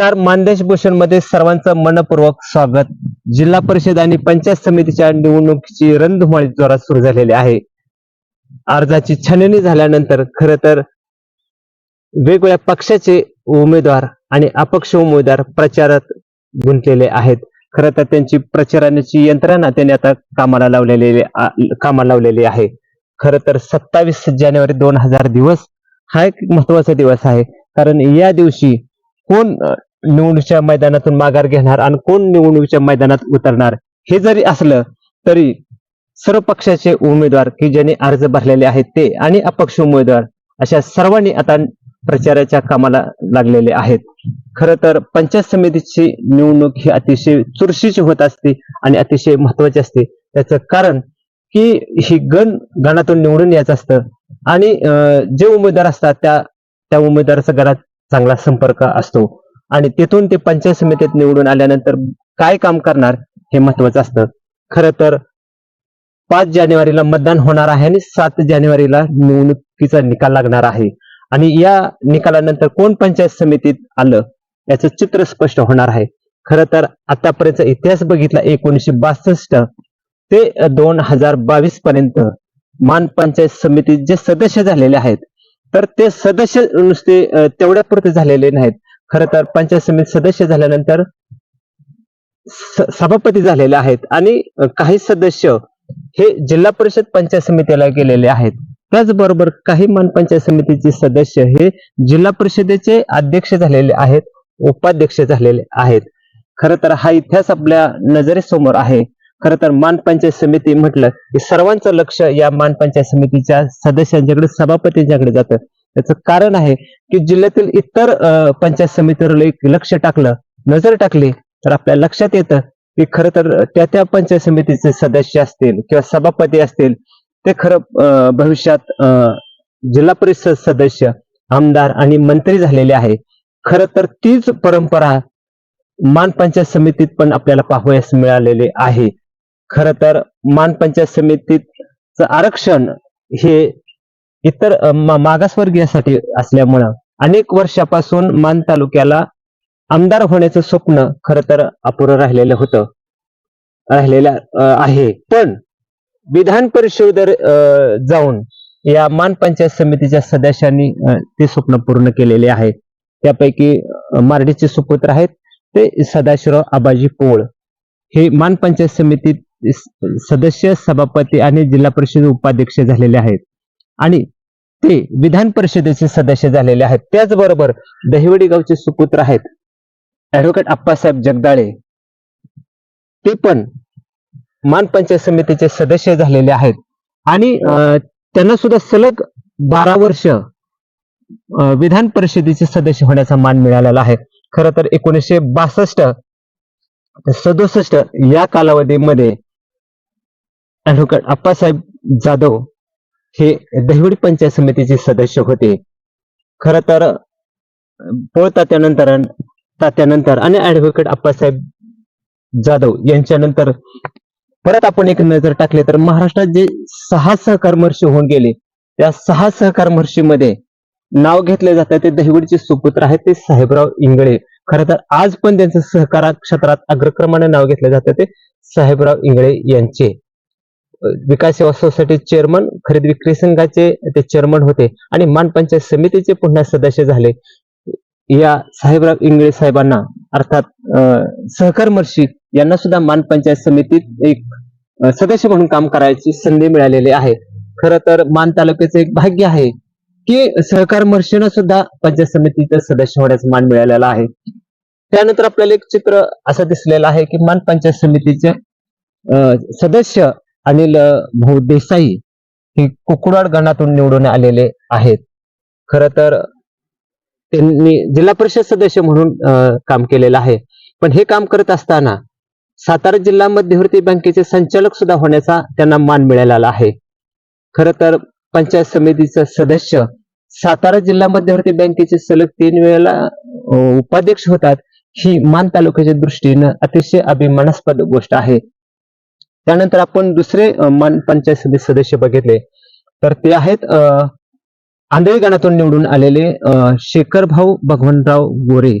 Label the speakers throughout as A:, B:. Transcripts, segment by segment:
A: नमस्कार मानदेश भूषणमध्ये सर्वांचं मनपूर्वक स्वागत. जिल्हा परिषद आणि पंचायत समितीच्या निवडणुकीची रणधुमाळी जोरात सुरू झालेली आहे. अर्जाची छाननी झाल्यानंतर खर तर वेगवेगळ्या पक्षाचे उमेदवार आणि अपक्ष उमेदवार प्रचारात गुंतलेले आहेत. खर तर त्यांची प्रचाराची यंत्रणा त्यांनी आता कामाला लावलेली कामाला लावलेली आहे. खर तर सत्तावीस जानेवारी दोन हजार दिवस हा एक महत्त्वाचा दिवस आहे. कारण या दिवशी कोण निवडणुकीच्या मैदानातून माघार घेणार आणि कोण निवडणुकीच्या मैदानात उतरणार? हे जरी असलं तरी सर्व पक्षाचे उमेदवार की ज्यांनी अर्ज भरलेले आहेत ते आणि अपक्ष उमेदवार अशा सर्वांनी आता प्रचाराच्या कामाला लागलेले आहेत. खर तर पंचायत समितीची निवडणूक ही अतिशय चुरशीची होत असते आणि अतिशय महत्वाची असते. त्याचं कारण की ही गण गणातून निवडून यायचं असतं आणि जे उमेदवार असतात त्या त्या उमेदवाराचा घरात चांगला संपर्क असतो. आणि तिथून ते पंचायत समितीत निवडून आल्यानंतर काय काम करणार हे महत्वाचं असतं. खरं तर पाच जानेवारीला मतदान होणार आहे आणि सात जानेवारीला निवडणुकीचा निकाल लागणार आहे. आणि या निकालानंतर कोण पंचायत समितीत आलं याचं चित्र स्पष्ट होणार आहे. खरं तर आतापर्यंत इतिहास बघितला एकोणीसशे बासष्ट ते दोन हजार बावीस पर्यंत मान पंचायत समितीत जे सदस्य झालेले आहेत तर ते सदस्य नुसते अ, तेवढ्या पुरते झालेले नाहीत. खरं तर पंचायत समिती सदस्य झाल्यानंतर सभापती झालेले आहेत आणि काही सदस्य हे जिल्हा परिषद पंचायत समितीला गेलेले आहेत. त्याचबरोबर काही मान पंचायत समितीचे सदस्य हे जिल्हा परिषदेचे अध्यक्ष झालेले आहेत उपाध्यक्ष झालेले आहेत. खरं तर हा इतिहास आपल्या नजरेसमोर आहे. खरं तर मान पंचायत समिती म्हटलं की सर्वांचं लक्ष या मान पंचायत समितीच्या सदस्यांच्याकडे सभापतींच्याकडे जातं. त्याचं कारण आहे की जिल्ह्यातील इतर पंचायत समितीवर एक लक्ष टाकलं नजर टाकली तर आपल्या लक्षात येतं की खरं तर त्या त्या पंचायत समितीचे सदस्य असतील किंवा सभापती असतील ते खरं भविष्यात जिल्हा परिषद सदस्य आमदार आणि मंत्री झालेले आहे. खरं तर तीच परंपरा मान पंचायत समितीत पण आपल्याला पाहावयास मिळालेले आहे. खरं तर मान पंचायत समितीचं आरक्षण हे इतर मागासवर्गीयासाठी असल्यामुळं अनेक वर्षापासून मान तालुक्याला आमदार होण्याचं स्वप्न खर तर अपुरं राहिलेलं होतं राहिलेलं आहे. पण विधान परिषदेवर जाऊन या मान पंचायत समितीच्या सदस्यांनी ते स्वप्न पूर्ण केलेले आहे त्यापैकी मार्डीचे सुपुत्र आहेत ते सदाशिवराव आबाजी पोळ. हे मान पंचायत समितीत सदस्य सभापती आणि जिल्हा परिषद उपाध्यक्ष झालेले आहेत. आणि ते विधान परिषदेचे सदस्य झालेले आहेत. त्याचबरोबर दहिवडी गावचे सुपुत्र आहेत. ऍडव्होकेट अप्पासाहेब जगदाळे. ते पण मानपंचायत समितीचे सदस्य झालेले आहेत. आणि अं, त्यांना सुद्धा सलग बारा वर्ष विधान परिषदेचे सदस्य होण्याचा मान मिळालेला आहे. खरं तर एकोणीसशे बासष्ट सदुसष्ट या कालावधीमध्ये ऍडव्होकेट अप्पासाहेब जाधव हे दहिवडी पंचायत समितीचे सदस्य होते. खर तर पोळ तात्यानंतर तात्यानंतर आणि ऍडव्होकेट अप्पासाहेब जाधव यांच्यानंतर परत आपण एक नजर टाकली तर महाराष्ट्रात जे सहा सहकार महर्षी होऊन गेले त्या सहा सहकार महर्षीमध्ये नाव घेतले जातं. ते दहिवडीचे सुपुत्र आहेत ते साहेबराव इंगळे. खरं तर आज पण त्यांचं सहकार क्षेत्रात अग्रक्रमाने नाव घेतलं जातं ते साहेबराव इंगळे यांचे. विकास सेवा सोसायटी चेअरमन खरेदी विक्री संघाचे ते चेअरमन होते आणि मान पंचायत समितीचे पुन्हा सदस्य झाले. या साहेबराव इंगळे साहेबांना अर्थात अं, सहकार मर्षी यांना सुद्धा मान पंचायत समितीत एक सदस्य म्हणून काम करायची संधी मिळालेली आहे. खरं तर मान तालुक्याचं एक भाग्य आहे की सहकार मर्षीनं सुद्धा पंचायत समितीचा सदस्य होण्याचा मान मिळालेला आहे. त्यानंतर आपल्याला एक चित्र असं दिसलेलं आहे की मान पंचायत समितीचे अं, सदस्य अनिल भाऊ देसाई हे कुकुडाड गणातून निवडून आलेले आहेत. खर तर त्यांनी जिल्हा परिषद सदस्य म्हणून काम केलेलं आहे. पण हे काम करत असताना सातारा जिल्हा मध्यवर्ती बँकेचे संचालक सुद्धा होण्याचा त्यांना मान मिळालेला आहे. खर तर पंचायत समितीचं सदस्य सातारा जिल्हा मध्यवर्ती बँकेचे सलग तीन वेळेला उपाध्यक्ष होतात ही मान तालुक्याच्या दृष्टीनं अतिशय अभिमानास्पद गोष्ट आहे. त्यानंतर आपण दुसरे पंचायत समिती सदस्य बघितले. तर ते आहेत आंधळी गणातून निवडून आलेले शेखर भाऊ भगवानराव गोरे.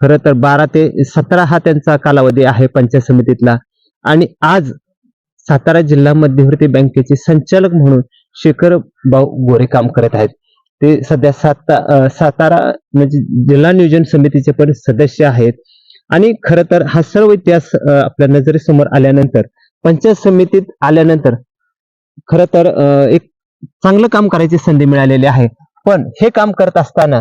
A: खरं तर बारा ते सतरा हा त्यांचा कालावधी आहे पंचायत समितीतला. आणि आज सातारा जिल्हा मध्यवर्ती बँकेचे संचालक म्हणून शेखर भाऊ गोरे काम करत आहेत. ते सध्या साता सातारा म्हणजे जिल्हा नियोजन समितीचे पण सदस्य आहेत. आणि खरं तर हा सर्व इतिहास आपल्या नजरेसमोर आल्यानंतर पंचायत समितीत आल्यानंतर खरं तर एक चांगलं काम करायची संधी मिळालेली आहे. पण हे काम करत असताना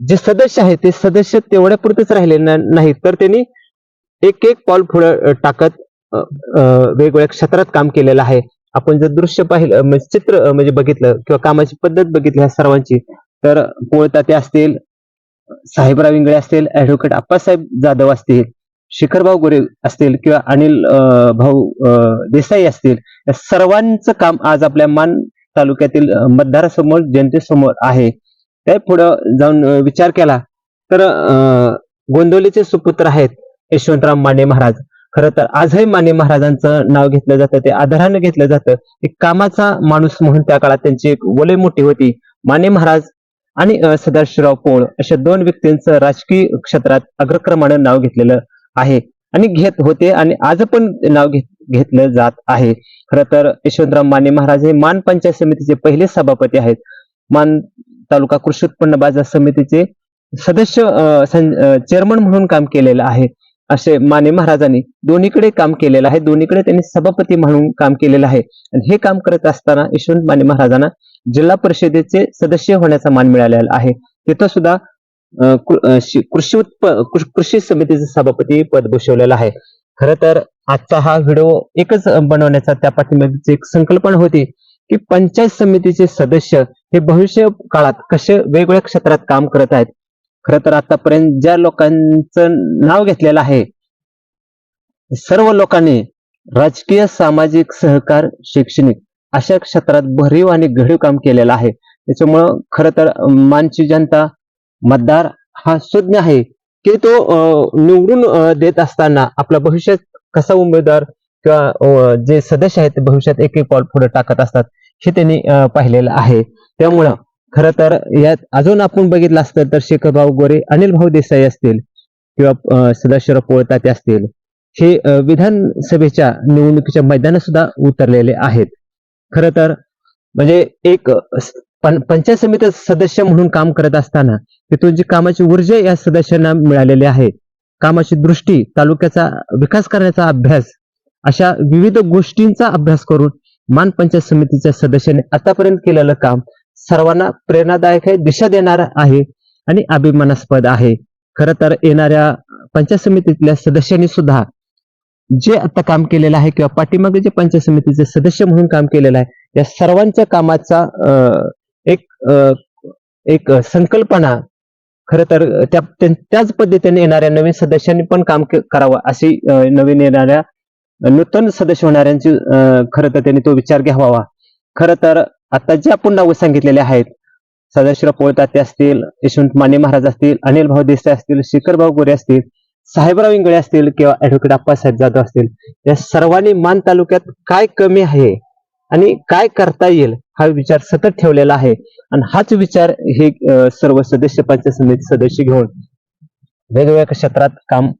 A: जे सदस्य आहेत ते सदस्य तेवढ्या पुरतेच राहिले नाहीत. तर त्यांनी एक एक पाऊल पुढे टाकत वेगवेगळ्या क्षेत्रात काम केलेलं आहे. आपण जर दृश्य पाहिलं म्हणजे चित्र म्हणजे बघितलं किंवा कामाची पद्धत बघितली ह्या सर्वांची तर पोळताते असतील साहेबराव इंगळे असतील ऍडव्होकेट आप्पासाहेब जाधव असतील शिखरभाऊ गोरे असतील किंवा अनिल भाऊ अं, देसाई असतील या सर्वांचं काम आज आपल्या मान तालुक्यातील मतदारासमोर जनतेसमोर आहे. त्या पुढं जाऊन विचार केला तर अं, गोंदवलीचे सुपुत्र आहेत यशवंतराव माने महाराज. खरं तर आजही माने महाराजांचं नाव घेतलं जातं ते आदरानं घेतलं जातं. एक कामाचा माणूस म्हणून त्या काळात त्यांची एक वले मोठी होती. माने महाराज आणि सदाशिवराव पोळ अशा दोन व्यक्तींचं राजकीय क्षेत्रात अग्रक्रमानं नाव घेतलेलं आहे. आणि घेत होते आणि आज पण नाव घेत घेतलं जात आहे. खरं तर यशवंतराव माने महाराज हे मान पंचायत समितीचे पहिले सभापती आहेत. मान तालुका कृषी उत्पन्न बाजार समितीचे सदस्य चेअरमन म्हणून काम केलेलं आहे. असे माने महाराजांनी दोन्हीकडे काम केलेलं आहे. दोन्हीकडे त्यांनी सभापती म्हणून काम केलेलं आहे. आणि हे काम करत असताना यशवंत माने महाराजांना जिल्हा परिषदेचे सदस्य होण्याचा मान मिळालेला आहे. तिथं सुद्धा कृषी उत्प कृषी समितीचे सभापती पद भूषवलेलं आहे. खरं तर आजचा हा व्हिडिओ एकच बनवण्याचा त्या पाठीमागची एक संकल्पना होती की पंचायत समितीचे सदस्य हे भविष्य काळात कसे वेगवेगळ्या क्षेत्रात काम करत आहेत. खरं तर आतापर्यंत ज्या लोकांचं नाव घेतलेलं आहे सर्व लोकांनी राजकीय सामाजिक सहकार शैक्षणिक अशा क्षेत्रात भरीव आणि घडीव काम केलेलं आहे. त्याच्यामुळं खरं तर मानची जनता मतदार हा सुज्ञ आहे की तो निवडून देत असताना आपला भविष्यात कसा उमेदवार किंवा जे सदस्य आहेत भविष्यात एक एक पाऊल पुढे टाकत असतात हे त्यांनी पाहिलेलं आहे. त्यामुळं खरं तर यात अजून आपण बघितलं असतं तर शेखरभाऊ गोरे अनिल भाऊ देसाई असतील किंवा सदाशिवराव पोळताते असतील हे विधानसभेच्या निवडणुकीच्या मैदानात सुद्धा उतरलेले आहेत. खरं तर म्हणजे एक पण पंचायत समिती सदस्य म्हणून काम करत असताना तिथून जी कामाची ऊर्जा या सदस्यांना मिळालेली आहे कामाची दृष्टी तालुक्याचा विकास करण्याचा अभ्यास अशा विविध गोष्टींचा अभ्यास करून मान पंचायत समितीच्या सदस्यांनी आतापर्यंत केलेलं काम सर्वांना प्रेरणादायक आहे दिशा देणार आहे आणि अभिमानास्पद आहे. खरं तर येणाऱ्या पंचायत समितीतल्या सदस्यांनी सुद्धा जे आता काम केलेलं आहे किंवा पाठीमागे जे पंचायत समितीचे सदस्य म्हणून काम केलेलं आहे या सर्वांच्या कामाचा अं, एक एक संकल्पना. खर तर त्या त्याच पद्धतीने येणाऱ्या नवीन सदस्यांनी पण काम करावं अशी नवीन येणाऱ्या नूतन सदस्य होणाऱ्यांची खरं तर त्यांनी तो विचार घ्यावा खरं तर आता जे आपण नावं सांगितलेले आहेत सदाशिवराव पोळताते असतील यशवंत माने महाराज असतील अनिल भाऊ देसाई असतील शिखरभाऊ गोरे असतील साहेबराव इंगळे असतील किंवा ऍडव्होकेट अप्पासाहेब जाधव असतील या सर्वांनी मान तालुक्यात काय कमी आहे? आणि काय करता येईल हा विचार सतत ठेवलेला आहे. आणि हाच विचार हे सर्व सदस्य पंचायत समिती सदस्य घेऊन वेगवेगळ्या क्षेत्रात काम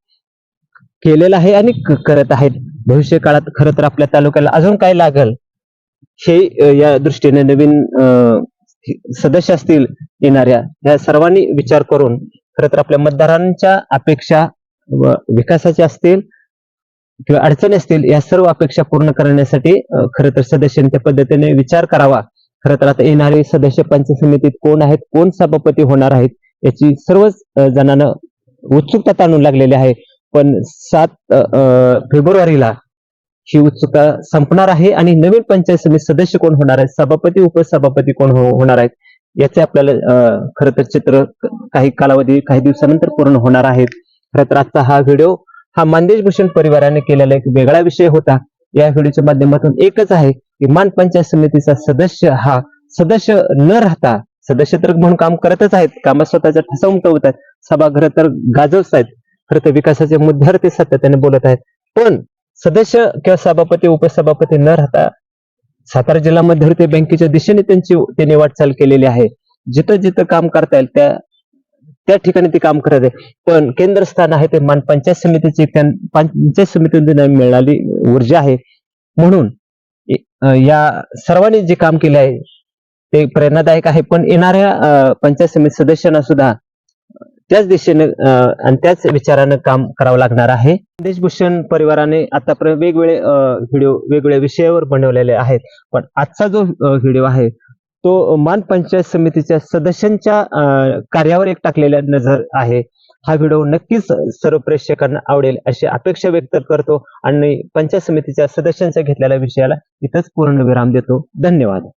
A: केलेलं आहे आणि क- करत आहेत. भविष्य काळात खरं तर आपल्या तालुक्याला अजून काय लागल हे या दृष्टीने नवीन अं, सदस्य असतील येणाऱ्या या सर्वांनी विचार करून खरं तर आपल्या मतदारांच्या अपेक्षा व विकासाच्या असतील किंवा अडचणी असतील या सर्व अपेक्षा पूर्ण करण्यासाठी खरं तर सदस्यांच्या पद्धतीने विचार करावा. खरं तर आता येणारे सदस्य पंचायत समितीत कोण आहेत कोण सभापती होणार आहेत याची सर्वच जणांना उत्सुकता ताणून लागलेली आहे. पण सात अं, फेब्रुवारीला ही उत्सुकता संपणार आहे आणि नवीन पंचायत समिती सदस्य कोण होणार आहेत सभापती उपसभापती कोण हो, होणार आहेत याचे आपल्याला अं, खरं तर चित्र काही कालावधी काही दिवसानंतर पूर्ण होणार आहेत. खरं तर आजचा हा व्हिडिओ हा मानदेश भूषण परिवाराने केलेला एक वेगळा विषय होता. या व्हिडिओच्या माध्यमातून एकच आहे की मान पंचायत समितीचा सदस्य हा सदस्य न राहता सदस्य तर म्हणून काम करतच आहेत. कामात स्वतःच्या ठसा उमटवत आहेत. सभागृह तर गाजवत आहेत. खरं तर विकासाच्या मुद्द्यावर ते सातत्याने बोलत आहेत. पण सदस्य किंवा सभापती उपसभापती न राहता सातारा जिल्हा मध्यवर्ती बँकेच्या दिशेने त्यांची त्यांनी वाटचाल केलेली आहे. जिथं जिथं काम करता येईल त्या त्या ठिकाणी ते काम करत आहे. पण केंद्रस्थान आहे ते मान पंचायत समितीची पंचायत समितीने मिळाली ऊर्जा आहे. म्हणून या सर्वांनी जे काम केले आहे ते प्रेरणादायक आहे. पण येणाऱ्या पंचायत समिती सदस्यांना सुद्धा त्याच दिशेने आणि त्याच विचारानं काम करावं लागणार आहे. देशभूषण परिवाराने आतापर्यंत वेगवेगळे व्हिडिओ वेगवेगळ्या विषयावर बनवलेले आहेत. पण आजचा जो व्हिडिओ आहे तो मान पंचायत समितीच्या सदस्यांच्या कार्यावर एक टाकलेला नजर आहे. हा व्हिडिओ नक्कीच सर्व प्रेक्षकांना आवडेल अशी अपेक्षा व्यक्त करतो आणि पंचायत समितीच्या सदस्यांच्या घेतलेल्या विषयाला इथंच पूर्ण विराम देतो. धन्यवाद.